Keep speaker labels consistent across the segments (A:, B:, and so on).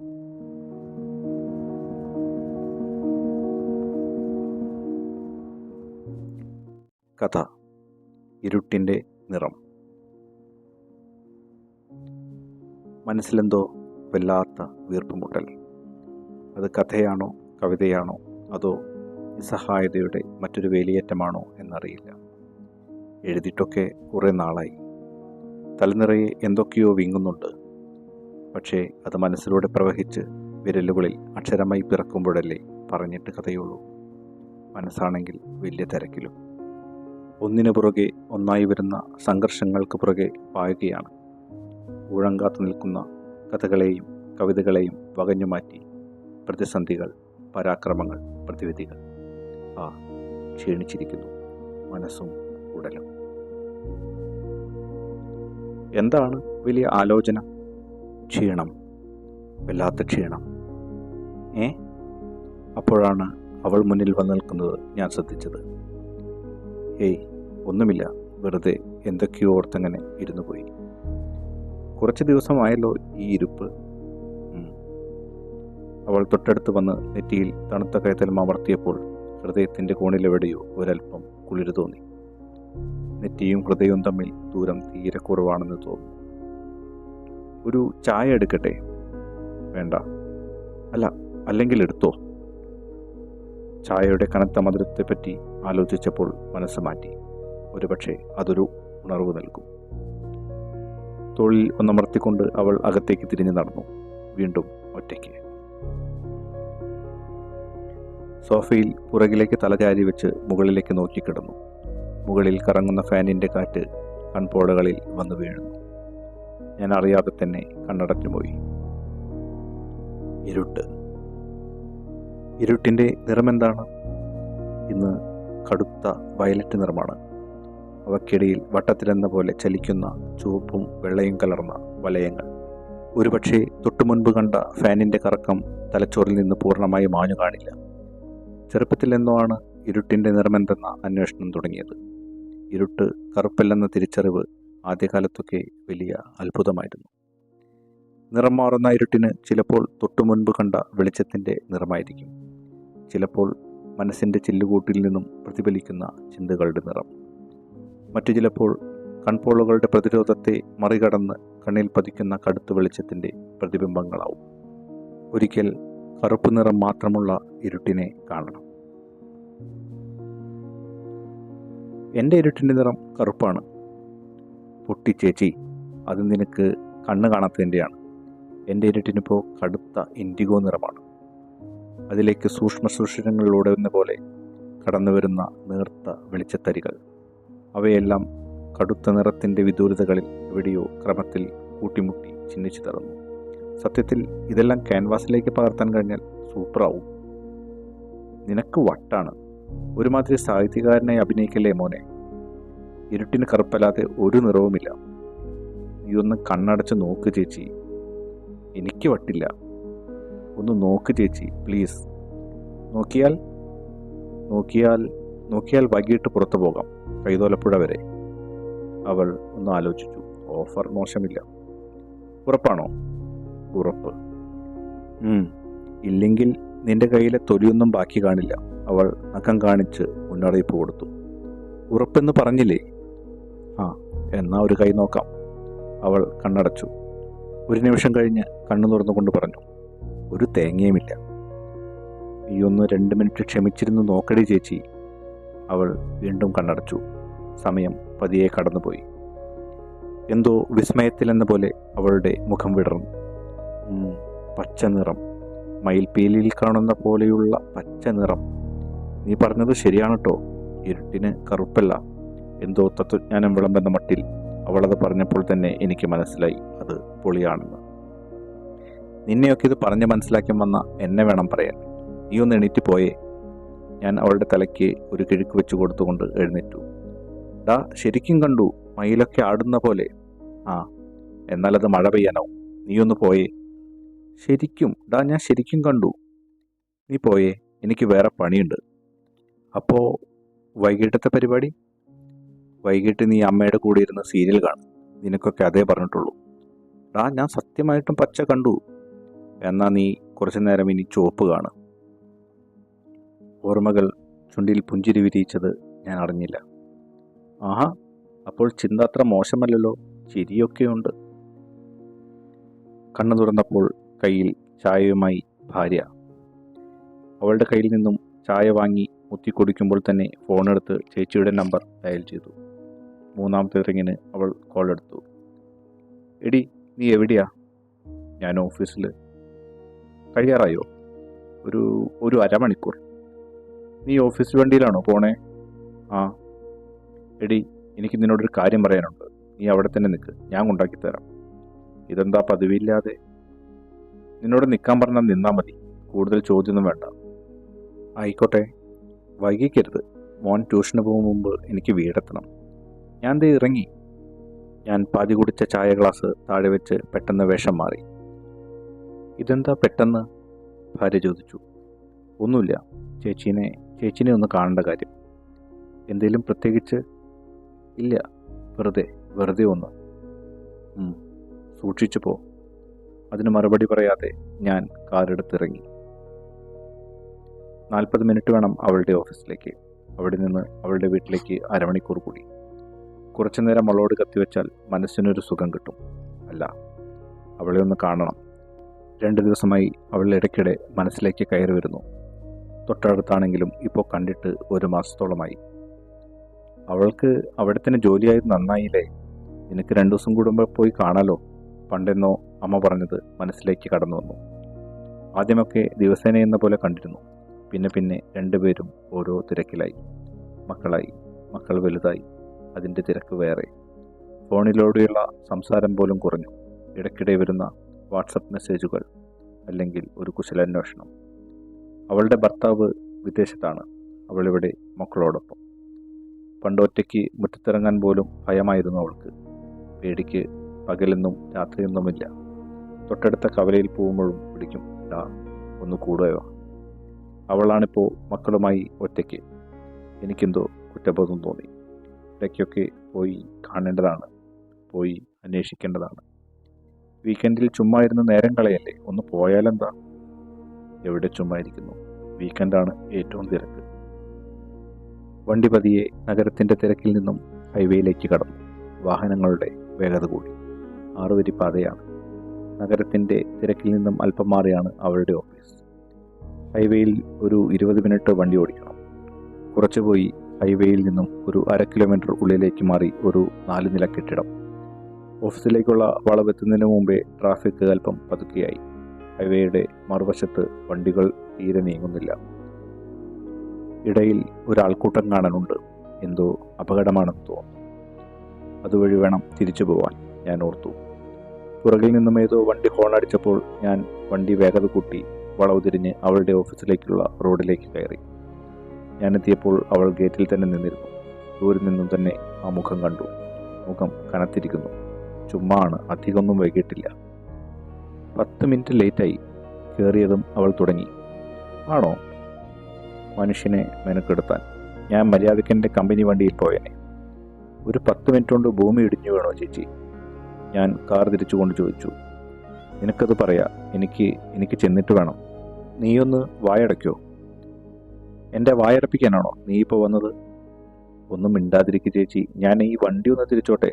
A: കഥ. ഇരുട്ടിന്റെ നിറം. മനസ്സിലെന്തോ വല്ലാത്ത വീർപ്പുമുട്ടൽ. അത് കഥയാണോ കവിതയാണോ അതോ നിസ്സഹായതയുടെ മറ്റൊരു വേലിയേറ്റമാണോ എന്നറിയില്ല. എഴുതിയിട്ടൊക്കെ കുറേ നാളായി. തലനിറയെ എന്തൊക്കെയോ വിങ്ങുന്നുണ്ട്. പക്ഷേ അത് മനസ്സിലൂടെ പ്രവഹിച്ച് വിരലുകളിൽ അക്ഷരമായി പിറക്കുമ്പോഴല്ലേ പറഞ്ഞിട്ട് കഥയുള്ളൂ. മനസ്സാണെങ്കിൽ വലിയ തിരക്കിലും. ഒന്നിനു പുറകെ ഒന്നായി വരുന്ന സംഘർഷങ്ങൾക്ക് പുറകെ പായുകയാണ്. ഊഴങ്കാത്തു നിൽക്കുന്ന കഥകളെയും കവിതകളെയും വകഞ്ഞുമാറ്റി പ്രതിസന്ധികൾ പരാക്രമങ്ങൾ പ്രതിവിധികൾ. ആ ക്ഷീണിച്ചിരിക്കുന്നു മനസ്സും ഉടലും. എന്താണ് വലിയ ആലോചന? ക്ഷീണം വല്ലാത്ത ക്ഷീണം. ഏ? അപ്പോഴാണ് അവൾ മുന്നിൽ വന്നു നിൽക്കുന്നത് ഞാൻ ശ്രദ്ധിച്ചത്. ഏയ് ഒന്നുമില്ല. വെറുതെ എന്തൊക്കെയോ ഓർത്തങ്ങനെ ഇരുന്നു പോയി. കുറച്ച് ദിവസമായല്ലോ ഈ ഇരുപ്പ്. അവൾ തൊട്ടടുത്ത് വന്ന് നെറ്റിയിൽ തണുത്ത കൈത്തലം അമർത്തിയപ്പോൾ ഹൃദയത്തിന്റെ കോണിലെവിടെയോ ഒരൽപ്പം കുളിര് തോന്നി. നെറ്റിയും ഹൃദയവും തമ്മിൽ ദൂരം തീരെ കുറവാണെന്ന് തോന്നുന്നു. ഒരു ചായ എടുക്കട്ടെ? വേണ്ട. അല്ല അല്ലെങ്കിൽ എടുത്തോ? ചായയുടെ കനത്ത മധുരത്തെപ്പറ്റി ആലോചിച്ചപ്പോൾ മനസ്സ് മാറ്റി. ഒരുപക്ഷെ അതൊരു ഉണർവ് നൽകും. തോളിൽ ഒന്നമർത്തിക്കൊണ്ട് അവൾ അകത്തേക്ക് തിരിഞ്ഞു നടന്നു. വീണ്ടും ഒറ്റയ്ക്ക്. സോഫയിൽ പുറകിലേക്ക് തലചാരി വെച്ച് മുകളിലേക്ക് നോക്കിക്കിടന്നു. മുകളിൽ കറങ്ങുന്ന ഫാനിന്റെ കാറ്റ് കൺപോളകളിൽ വന്നു വീഴുന്നു. ഞാൻ അറിയാതെ തന്നെ കണ്ണടഞ്ഞുപോയി ഇരുട്ട്. ഇരുട്ടിന്റെ നിറമെന്താണ്? ഇന്ന് കടുത്ത വയലറ്റ് നിറമാണ്. അവക്കിടയിൽ വട്ടത്തിലെന്ന പോലെ ചലിക്കുന്ന ചുവപ്പും വെള്ളയും കലർന്ന വലയങ്ങൾ. ഒരുപക്ഷെ തൊട്ടുമുൻപ് കണ്ട ഫാനിന്റെ കറക്കം തലച്ചോറിൽ നിന്ന് പൂർണമായി മാഞ്ഞു കാണില്ല. ചെറുപ്പത്തിൽ എന്നോ ആണ് ഇരുട്ടിന്റെ നിറമെന്തെന്ന അന്വേഷണം തുടങ്ങിയത്. ഇരുട്ട് കറുപ്പല്ലെന്ന തിരിച്ചറിവ് ആദ്യകാലത്തൊക്കെ വലിയ അത്ഭുതമായിരുന്നു. നിറം മാറുന്ന ഇരുട്ടിന് ചിലപ്പോൾ തൊട്ടുമുൻപ് കണ്ട വെളിച്ചത്തിന്റെ നിറമായിരിക്കും. ചിലപ്പോൾ മനസ്സിന്റെ ചില്ലുകൂട്ടിൽ നിന്നും പ്രതിഫലിക്കുന്ന ചിന്തകളുടെ നിറം. മറ്റു ചിലപ്പോൾ കൺപോളുകളുടെ പ്രതിരോധത്തെ മറികടന്ന് കണ്ണിൽ പതിക്കുന്ന കടുത്തു വെളിച്ചത്തിന്റെ പ്രതിബിംബങ്ങളാവും. ഒരിക്കൽ കറുപ്പ് നിറം മാത്രമുള്ള ഇരുട്ടിനെ കാണണം. എന്റെ ഇരുട്ടിന്റെ നിറം കറുപ്പാണ്. പൊട്ടി ചേച്ചി അത് നിനക്ക് കണ്ണ് കാണാത്തതിന്റെയാണ്. എന്റെ ഇരുട്ടിനിപ്പോൾ കടുത്ത ഇൻഡിഗോ നിറമാണ്. അതിലേക്ക് സൂക്ഷ്മ സുഷിരങ്ങളിലൂടെ എന്ന പോലെ കടന്നു വരുന്ന നേർത്ത വെളിച്ചത്തരികൾ. അവയെല്ലാം കടുത്ത നിറത്തിന്റെ വിദൂരതകളിൽ എവിടെയോ ക്രമത്തിൽ കൂട്ടിമുട്ടി ചിഹ്നിച്ചു തറന്നു സത്യത്തിൽ ഇതെല്ലാം ക്യാൻവാസിലേക്ക് പകർത്താൻ കഴിഞ്ഞാൽ സൂപ്പറാവും. നിനക്ക് വട്ടാണ്. ഒരുമാതിരി സാഹിത്യകാരനായി അഭിനയിക്കല്ലേ മോനെ? ഇരുട്ടിന് കറുപ്പല്ലാതെ ഒരു നിറവുമില്ല. നീ ഒന്ന് കണ്ണടച്ച് നോക്ക് ചേച്ചി. എനിക്ക് വട്ടില്ല. ഒന്ന് നോക്ക് ചേച്ചി പ്ലീസ്. നോക്കിയാൽ? നോക്കിയാൽ നോക്കിയാൽ വൈകിട്ട് പുറത്തു പോകാം കൈതോലപ്പുഴ വരെ. അവൾ ഒന്ന് ആലോചിച്ചു. ഓഫർ മോശമില്ല. ഉറപ്പാണോ? ഉറപ്പ്. ഇല്ലെങ്കിൽ നിന്റെ കയ്യിലെ തൊലിയൊന്നും ബാക്കി കാണില്ല. അവൾ നഖം കാണിച്ച് മുന്നറിയിപ്പ് കൊടുത്തു. ഉറപ്പെന്ന് പറഞ്ഞില്ലേ? എന്നാ ഒരു കൈ നോക്കാം. അവൾ കണ്ണടച്ചു. ഒരു നിമിഷം കഴിഞ്ഞ് കണ്ണു തുറന്നുകൊണ്ട് പറഞ്ഞു ഒരു തേങ്ങയുമില്ല. നീ ഒന്ന് രണ്ട് മിനിറ്റ് ക്ഷമിച്ചിരുന്ന് നോക്കടി ചേച്ചി. അവൾ വീണ്ടും കണ്ണടച്ചു. സമയം പതിയെ കടന്നുപോയി. എന്തോ വിസ്മയത്തിലെന്ന പോലെ അവളുടെ മുഖം വിടർന്നു. പച്ച നിറം. മയിൽപീലിയിൽ കാണുന്ന പോലെയുള്ള പച്ച നിറം. നീ പറഞ്ഞത് ശരിയാണ് കേട്ടോ ഇരുട്ടിന് കറുപ്പല്ല. എന്തോ തത്വജ്ഞാനം വിളമ്പെന്ന മട്ടിൽ അവളത് പറഞ്ഞപ്പോൾ തന്നെ എനിക്ക് മനസ്സിലായി. അത് പൊളിയാണെന്ന്. നിന്നെയൊക്കെ ഇത് പറഞ്ഞ് മനസ്സിലാക്കാൻ വന്ന എന്നെ വേണം പറയാൻ. നീ ഒന്ന് എണീറ്റ് പോയേ. ഞാൻ അവളുടെ തലയ്ക്ക് ഒരു കിഴുക്ക് വെച്ച് കൊടുത്തുകൊണ്ട് എഴുന്നേറ്റു. ഡാ ശരിക്കും കണ്ടു മയിലൊക്കെ ആടുന്ന പോലെ. ആ എന്നാലത് മഴ പെയ്യാനാവും നീ ഒന്ന് പോയേ. ശരിക്കും ഡാ ഞാൻ ശരിക്കും കണ്ടു. നീ പോയേ. എനിക്ക് വേറെ പണിയുണ്ട്. അപ്പോൾ വൈകിട്ടത്തെ പരിപാടി? വൈകിട്ട് നീ അമ്മയുടെ കൂടെ ഇരുന്ന് സീരിയൽ കാണും. നിനക്കൊക്കെ അതേ പറഞ്ഞിട്ടുള്ളൂ. ഡാ ഞാൻ സത്യമായിട്ടും പച്ച കണ്ടു. എന്നാ നീ കുറച്ചു നേരം ഇനി ചുവപ്പ് കാണും. ഓർമ്മകൾ ചുണ്ടിൽ പുഞ്ചിരി വിരിയിച്ചത് ഞാൻ അറിഞ്ഞില്ല. ആഹാ അപ്പോൾ ചിന്ത അത്ര മോശമല്ലല്ലോ. ചിരിയൊക്കെയുണ്ട്. കണ്ണു തുറന്നപ്പോൾ കയ്യിൽ ചായയുമായി ഭാര്യ. അവളുടെ കയ്യിൽ നിന്നും ചായ വാങ്ങി മുത്തി കുടിക്കുമ്പോൾ തന്നെ ഫോണെടുത്ത് ചേച്ചിയുടെ നമ്പർ ഡയൽ ചെയ്തു. മൂന്നാമത്തെ റിങ്ങിന് അവൾ കോൾ എടുത്തു. എടി നീ എവിടെയാ? ഞാൻ ഓഫീസിൽ കഴിയാറായോ? ഒരു ഒരു അരമണിക്കൂർ. നീ ഓഫീസ് വണ്ടിയിലാണോ പോണേ? ആ. എടി എനിക്ക് നിന്നോടൊരു കാര്യം പറയാനുണ്ട്. നീ അവിടെ തന്നെ നിൽക്ക് ഞാൻ കൊണ്ടാക്കി തരാം. ഇതെന്താ പതിവില്ലാതെ? നിന്നോട് നിൽക്കാൻ പറഞ്ഞാൽ നിന്നാൽ മതി. കൂടുതൽ ചോദ്യമൊന്നും വേണ്ട. ആയിക്കോട്ടെ. വൈകിക്കരുത്. മോൻ ട്യൂഷന് പോകും മുമ്പ് എനിക്ക് വീടെത്തണം. ഞാൻ ദേ ഇറങ്ങി? ഞാൻ പാതി കുടിച്ച ചായ ഗ്ലാസ് താഴെ വെച്ച് പെട്ടെന്ന് വേഷം മാറി. ഇതെന്താ പെട്ടെന്ന്? ഭാര്യ ചോദിച്ചു. ഒന്നുമില്ല. ചേച്ചീനെ ചേച്ചീനെ ഒന്ന് കാണേണ്ട കാര്യം. എന്തേലും പ്രത്യേകിച്ച്? ഇല്ല. വെറുതെ വെറുതെ ഒന്ന്. സൂക്ഷിച്ചു പോ. അതിന് മറുപടി പറയാതെ ഞാൻ കാറെടുത്തിറങ്ങി. നാൽപ്പത് മിനിറ്റ് വേണം അവളുടെ ഓഫീസിലേക്ക്. അവിടെ നിന്ന് അവളുടെ വീട്ടിലേക്ക് അരമണിക്കൂർ കൂടി. കുറച്ചു നേരം അവളോട് കത്തിവെച്ചാൽ മനസ്സിനൊരു സുഖം കിട്ടും. അല്ല അവളെ ഒന്ന് കാണണം. രണ്ട് ദിവസമായി അവൾ ഇടയ്ക്കിടെ മനസ്സിലേക്ക് കയറി വരുന്നു. തൊട്ടടുത്താണെങ്കിലും ഇപ്പോൾ കണ്ടിട്ട് ഒരു മാസത്തോളമായി. അവൾക്ക് അവിടെ തന്നെ ജോലിയായത് നന്നായില്ലേ? നിനക്ക് രണ്ടു ദിവസം കൂടുമ്പോൾ പോയി കാണാലോ? പണ്ടെന്നോ അമ്മ പറഞ്ഞത് മനസ്സിലേക്ക് കടന്നു വന്നു. ആദ്യമൊക്കെ ദിവസേന എന്ന പോലെ കണ്ടിരുന്നു. പിന്നെ പിന്നെ രണ്ടുപേരും ഓരോ തിരക്കിലായി. മക്കളായി. മക്കൾ വലുതായി. അതിന്റെ തിരക്ക് വേറെ. ഫോണിലൂടെയുള്ള സംസാരം പോലും കുറഞ്ഞു. ഇടയ്ക്കിടെ വരുന്ന വാട്സപ്പ് മെസ്സേജുകൾ അല്ലെങ്കിൽ ഒരു കുശലാന്വേഷണം. അവളുടെ ഭർത്താവ് വിദേശത്താണ്. അവളിവിടെ മക്കളോടൊപ്പം. പണ്ട് ഒറ്റയ്ക്ക് മുറ്റത്തിറങ്ങാൻ പോലും ഭയമായിരുന്നു അവൾക്ക്. പേടിക്ക് പകലെന്നും രാത്രിയൊന്നുമില്ല. തൊട്ടടുത്ത കവലയിൽ പോകുമ്പോഴും പിടിക്കും ഡാ ഒന്ന് കൂടുകയോ അവളാണിപ്പോൾ മക്കളുമായി ഒറ്റയ്ക്ക്. എനിക്കെന്തോ കുറ്റബോധം തോന്നി. ഇടയ്ക്കൊക്കെ പോയി കാണേണ്ടതാണ് പോയി അന്വേഷിക്കേണ്ടതാണ്. വീക്കെൻഡിൽ ചുമ്മാ ഇരുന്ന് നേരം കളയല്ലേ? ഒന്ന് പോയാലെന്താ? എവിടെ ചുമ്മാ ഇരിക്കുന്നു? വീക്കെൻഡാണ് ഏറ്റവും തിരക്ക്. വണ്ടി പതിയെ നഗരത്തിന്റെ തിരക്കിൽ നിന്നും ഹൈവേയിലേക്ക് കടന്നു. വാഹനങ്ങളുടെ വേഗത കൂടി. ആറുവരി പാതയാണ്. നഗരത്തിന്റെ തിരക്കിൽ നിന്നും അല്പം മാറിയാണ് അവളുടെ ഓഫീസ്. ഹൈവേയിൽ ഒരു ഇരുപത് മിനിറ്റ് വണ്ടി ഓടിക്കണം. കുറച്ചു പോയി ഹൈവേയിൽ നിന്നും ഒരു അര കിലോമീറ്റർ ഉള്ളിലേക്ക് മാറി ഒരു നാല് നില കെട്ടിടം. ഓഫീസിലേക്കുള്ള വളവെത്തുന്നതിന് മുമ്പേ ട്രാഫിക് അല്പം പതുക്കെയായി. ഹൈവേയുടെ മറുവശത്ത് വണ്ടികൾ തീരെ നീങ്ങുന്നില്ല. ഇടയിൽ ഒരാൾക്കൂട്ടം കാണാനുണ്ട്. എന്തോ അപകടമാണെന്ന് തോന്നുന്നു. അതുവഴി വേണം തിരിച്ചു പോവാൻ ഞാൻ ഓർത്തു. പുറകിൽ നിന്നും ഏതോ വണ്ടി ഹോൺ അടിച്ചപ്പോൾ ഞാൻ വണ്ടി വേഗത കൂട്ടി വളവ് തിരിഞ്ഞ് അവളുടെ ഓഫീസിലേക്കുള്ള റോഡിലേക്ക് കയറി. ഞാൻ എത്തിയപ്പോൾ അവൾ ഗേറ്റിൽ തന്നെ നിന്നിരുന്നു. ദൂരെ നിന്നും തന്നെ ആ മുഖം കണ്ടു. മുഖം കനത്തിരിക്കുന്നു. ചുമ്മാ ആണ് അധികമൊന്നും വൈകിട്ടില്ല പത്ത് മിനിറ്റ് ലേറ്റായി. കയറിയതും അവൾ തുടങ്ങി. ആണോ? മനുഷ്യനെ മെനക്കെടുത്താൻ. ഞാൻ മര്യാദയ്ക്ക് എന്റെ കമ്പനി വണ്ടിയിൽ പോയനെ. ഒരു പത്ത് മിനിറ്റ് കൊണ്ട് ഭൂമി ഇടിഞ്ഞു വേണോ ചേച്ചി? ഞാൻ കാർ തിരിച്ചുകൊണ്ട് ചോദിച്ചു. നിനക്കത് പറയാ. എനിക്ക് എനിക്ക് ചെന്നിട്ട് വേണം. നീയൊന്ന് വായടയ്ക്കോ? എന്റെ വായടപ്പിക്കാനാണോ നീ ഇപ്പോൾ വന്നത്? ഒന്നും മിണ്ടാതിരിക്കുക ചേച്ചി. ഞാൻ ഈ വണ്ടി ഒന്ന് തിരിച്ചോട്ടെ.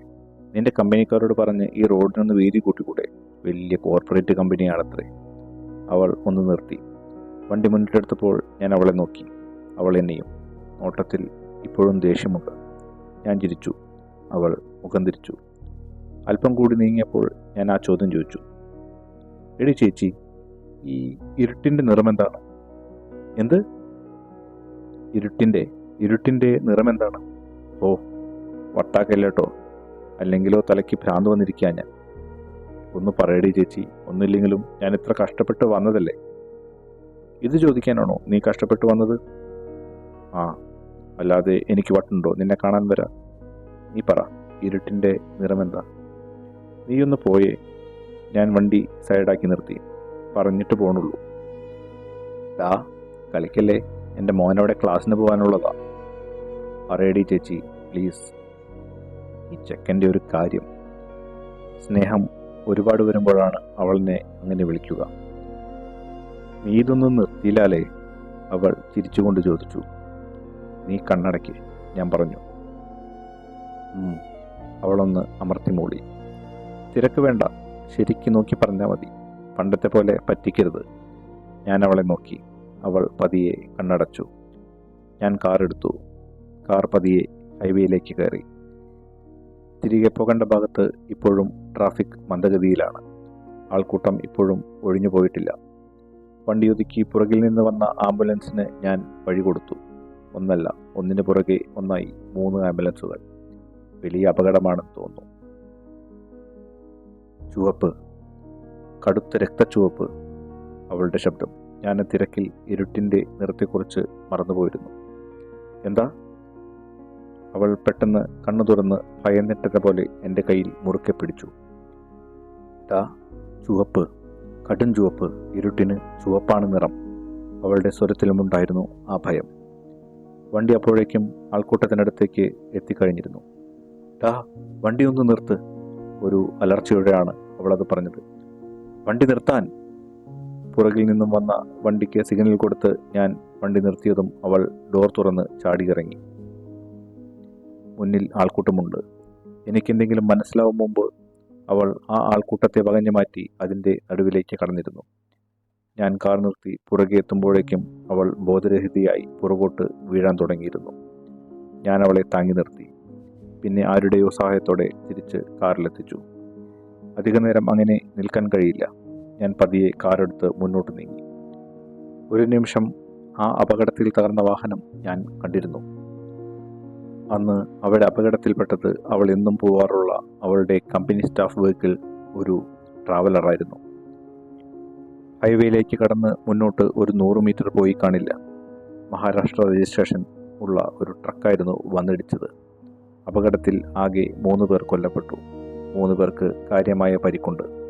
A: നിന്റെ കമ്പനിക്കാരോട് പറഞ്ഞ് ഈ റോഡിനൊന്ന് വീതി കൂട്ടിക്കൂടെ? വലിയ കോർപ്പറേറ്റ് കമ്പനിയാണത്രേ. അവൾ ഒന്ന് നിർത്തി. വണ്ടി മുന്നിട്ടെടുത്തപ്പോൾ ഞാൻ അവളെ നോക്കി. അവൾ എന്നെയും. നോട്ടത്തിൽ ഇപ്പോഴും ദേഷ്യമുണ്ട്. ഞാൻ ചിരിച്ചു. അവൾ മുഖം തിരിച്ചു. അല്പം കൂടി നീങ്ങിയപ്പോൾ ഞാൻ ആ ചോദ്യം ചോദിച്ചു. എടി ചേച്ചി ഈ ഇരുട്ടിന്റെ നിറമെന്താണ്? എന്ത്? ഇരുട്ടിന്റെ ഇരുട്ടിന്റെ നിറം എന്താണ് ഓ വട്ടാക്കല്ലേട്ടോ? അല്ലെങ്കിലോ തലയ്ക്ക് ഭ്രാന്ത് വന്നിരിക്കുക ഞാൻ. ഒന്ന് പറയടി ചേച്ചി ഒന്നില്ലെങ്കിലും ഞാൻ ഇത്ര കഷ്ടപ്പെട്ട് വന്നതല്ലേ? ഇത് ചോദിക്കാനാണോ നീ കഷ്ടപ്പെട്ട് വന്നത്? ആ അല്ലാതെ എനിക്ക് വട്ടുണ്ടോ? നിന്നെ കാണാൻ വരാ. നീ പറ ഇരുട്ടിന്റെ നിറമെന്താ? നീ ഒന്ന് പോയേ ഞാൻ വണ്ടി സൈഡാക്കി നിർത്തി. പറഞ്ഞിട്ട് പോണുള്ളൂ. ഡാ കളിക്കല്ലേ? എന്റെ മോനവിടെ ക്ലാസ്സിന് പോകാനുള്ളതാ. പറയടി ചേച്ചി പ്ലീസ്. ഈ ചെക്കന്റെ ഒരു കാര്യം. സ്നേഹം ഒരുപാട് വരുമ്പോഴാണ് അവളിനെ അങ്ങനെ വിളിക്കുക. നീ ഇതൊന്നും നിർത്തിയില്ലാലേ അവൾ ചിരിച്ചുകൊണ്ട് ചോദിച്ചു. നീ കണ്ണടയ്ക്ക് ഞാൻ പറഞ്ഞു. അവളൊന്ന് അമർത്തി മൂളി തിരക്ക് വേണ്ട ശരിക്ക് നോക്കി പറഞ്ഞാൽ മതി. പണ്ടത്തെ പോലെ പറ്റിക്കരുത്. ഞാൻ അവളെ നോക്കി. അവൾ പതിയെ കണ്ണടച്ചു. ഞാൻ കാർ എടുത്തു. കാർ പതിയെ ഹൈവേയിലേക്ക് കയറി. തിരികെ പോകേണ്ട ഭാഗത്ത് ഇപ്പോഴും ട്രാഫിക് മന്ദഗതിയിലാണ്. ആൾക്കൂട്ടം ഇപ്പോഴും ഒഴിഞ്ഞു പോയിട്ടില്ല. വണ്ടിയൊതുക്കി പുറകിൽ നിന്ന് വന്ന ആംബുലൻസിന് ഞാൻ വഴി കൊടുത്തു. ഒന്നല്ല ഒന്നിന് പുറകെ ഒന്നായി മൂന്ന് ആംബുലൻസുകൾ. വലിയ അപകടമാണെന്ന് തോന്നുന്നു. ചുവപ്പ്. കടുത്ത രക്തച്ചുവപ്പ്. അവളുടെ ശബ്ദം. ഞാൻ തിരക്കിൽ ഇരുട്ടിന്റെ നിറത്തെക്കുറിച്ച് മറന്നുപോയിരുന്നു. എന്താ? അവൾ പെട്ടെന്ന് കണ്ണു തുറന്ന് ഭയന്നിട്ടത് പോലെ എന്റെ കയ്യിൽ മുറുക്കെ പിടിച്ചു. ദാ ചുവപ്പ്. കടും ചുവപ്പ്. ഇരുട്ടിന് ചുവപ്പാണ് നിറം. അവളുടെ സ്വരത്തിലുമുണ്ടായിരുന്നു ആ ഭയം. വണ്ടി അപ്പോഴേക്കും ആൾക്കൂട്ടത്തിനടുത്തേക്ക് എത്തിക്കഴിഞ്ഞിരുന്നു. ഡാ വണ്ടി ഒന്ന് നിർത്ത്. ഒരു അലർച്ചയോടെയാണ് അവളത് പറഞ്ഞത്. വണ്ടി നിർത്താൻ പുറകിൽ നിന്നും വന്ന വണ്ടിക്ക് സിഗ്നൽ കൊടുത്ത് ഞാൻ വണ്ടി നിർത്തിയതും അവൾ ഡോർ തുറന്ന് ചാടിയിറങ്ങി. മുന്നിൽ ആൾക്കൂട്ടമുണ്ട്. എനിക്കെന്തെങ്കിലും മനസ്സിലാവും മുമ്പ് അവൾ ആ ആൾക്കൂട്ടത്തെ വകഞ്ഞു മാറ്റി അതിന്റെ നടുവിലേക്ക് കടന്നിരുന്നു. ഞാൻ കാർ നിർത്തി പുറകെ എത്തുമ്പോഴേക്കും അവൾ ബോധരഹിതയായി പുറകോട്ട് വീഴാൻ തുടങ്ങിയിരുന്നു. ഞാൻ അവളെ താങ്ങി നിർത്തി. പിന്നെ ആരുടെയോ സഹായത്തോടെ തിരിച്ച് കാറിലെത്തിച്ചു. അധിക നേരം അങ്ങനെ നിൽക്കാൻ കഴിയില്ല. ഞാൻ പതിയെ കാറെടുത്ത് മുന്നോട്ട് നീങ്ങി. ഒരു നിമിഷം ആ അപകടത്തിൽ തകർന്ന വാഹനം ഞാൻ കണ്ടിരുന്നു. അന്ന് അവളുടെ അപകടത്തിൽപ്പെട്ടത് അവൾ എന്നും പോവാറുള്ള അവളുടെ കമ്പനി സ്റ്റാഫ് വെഹിക്കിൾ ഒരു ട്രാവലറായിരുന്നു. ഹൈവേയിലേക്ക് കടന്ന് മുന്നോട്ട് ഒരു നൂറ് മീറ്റർ പോയി കാണില്ല. മഹാരാഷ്ട്ര രജിസ്ട്രേഷൻ ഉള്ള ഒരു ട്രക്കായിരുന്നു വന്നിടിച്ചത്. അപകടത്തിൽ ആകെ മൂന്ന് പേർ കൊല്ലപ്പെട്ടു. മൂന്ന് പേർക്ക് കാര്യമായ പരിക്കുണ്ട്.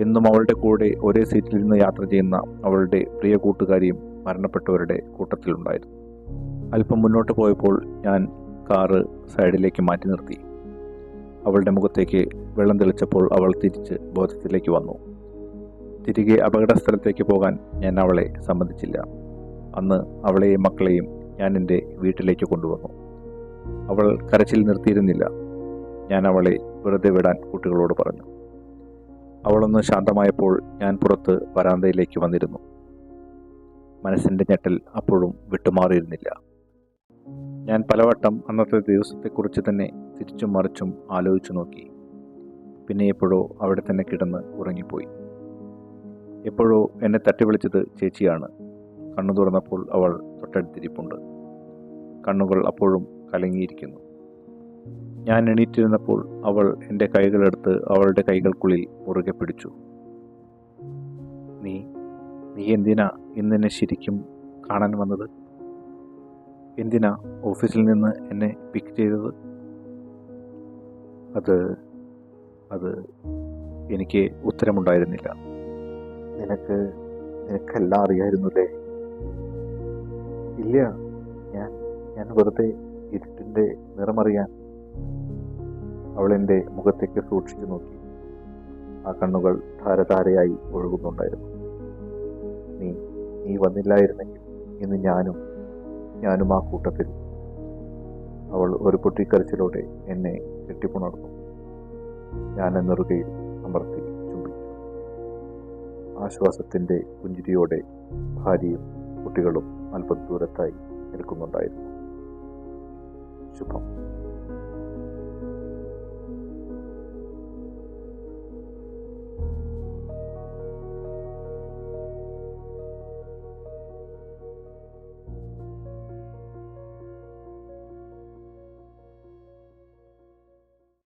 A: എന്നും അവളുടെ കൂടെ ഒരേ സീറ്റിൽ നിന്ന് യാത്ര ചെയ്യുന്ന അവളുടെ പ്രിയ കൂട്ടുകാരിയും മരണപ്പെട്ടവരുടെ കൂട്ടത്തിലുണ്ടായിരുന്നു അല്പം മുന്നോട്ട് പോയപ്പോൾ ഞാൻ കാറ് സൈഡിലേക്ക് മാറ്റി നിർത്തി. അവളുടെ മുഖത്തേക്ക് വെള്ളം തെളിച്ചപ്പോൾ അവൾ തിരിച്ച് ബോധത്തിലേക്ക് വന്നു. തിരികെ അപകട സ്ഥലത്തേക്ക് പോകാൻ ഞാൻ അവളെ സമ്മതിച്ചില്ല. അന്ന് അവളെയും മക്കളെയും ഞാൻ എന്റെ വീട്ടിലേക്ക് കൊണ്ടുവന്നു. അവൾ കരച്ചിൽ നിർത്തിയിരുന്നില്ല. ഞാൻ അവളെ വെറുതെ വിടാൻ കുട്ടികളോട് പറഞ്ഞു. അവളൊന്ന് ശാന്തമായപ്പോൾ ഞാൻ പുറത്ത് വരാന്തയിലേക്ക് വന്നിരുന്നു. മനസ്സിന്റെ ഞെട്ടൽ അപ്പോഴും വിട്ടുമാറിയിരുന്നില്ല. ഞാൻ പലവട്ടം അന്നത്തെ ദിവസത്തെക്കുറിച്ച് തന്നെ തിരിച്ചും മറിച്ചും ആലോചിച്ചു നോക്കി. പിന്നെ എപ്പോഴോ അവിടെ തന്നെ കിടന്ന് ഉറങ്ങിപ്പോയി. എപ്പോഴോ എന്നെ തട്ടി വിളിച്ചത് ചേച്ചിയാണ്. കണ്ണു തുറന്നപ്പോൾ അവൾ തൊട്ടടുത്തിരിപ്പുണ്ട്. കണ്ണുകൾ അപ്പോഴും കലങ്ങിയിരിക്കുന്നു. ഞാൻ എണീറ്റിരുന്നപ്പോൾ അവൾ എന്റെ കൈകളെടുത്ത് അവളുടെ കൈകൾക്കുള്ളിൽ മുറുകെ പിടിച്ചു. നീ നീ എന്തിനാ ഇന്നെന്നെ ശരിക്കും കാണാൻ വന്നത്? എന്തിനാ ഓഫീസിൽ നിന്ന് എന്നെ പിക്ക് ചെയ്തത്? അത് അത് എനിക്ക് ഉത്തരമുണ്ടായിരുന്നില്ല. നിനക്ക് നിനക്കെല്ലാം അറിയായിരുന്നല്ലേ? ഇല്ല ഞാൻ ഞാൻ വെറുതെ ഇരുട്ടിന്റെ നിറമറിയാൻ അവൾ എന്റെ മുഖത്തേക്ക് സൂക്ഷിച്ചു നോക്കി. ആ കണ്ണുകൾ ധാരധാരയായി ഒഴുകുന്നുണ്ടായിരുന്നു. നീ നീ വന്നില്ലായിരുന്നെങ്കിൽ ഇന്ന് ഞാനും ഞാനും ആ കൂട്ടത്തിൽ. അവൾ ഒരു പൊട്ടിക്കരച്ചിലൂടെ എന്നെ കെട്ടിപ്പുണർന്നു. ഞാൻ നെറുകയിൽ അമർത്തി ചുംബിച്ചു. ആശ്വാസത്തിന്റെ പുഞ്ചിരിയോടെ ഭാര്യയും കുട്ടികളും അല്പം ദൂരത്തായി നിൽക്കുന്നുണ്ടായിരുന്നു. ശുഭം.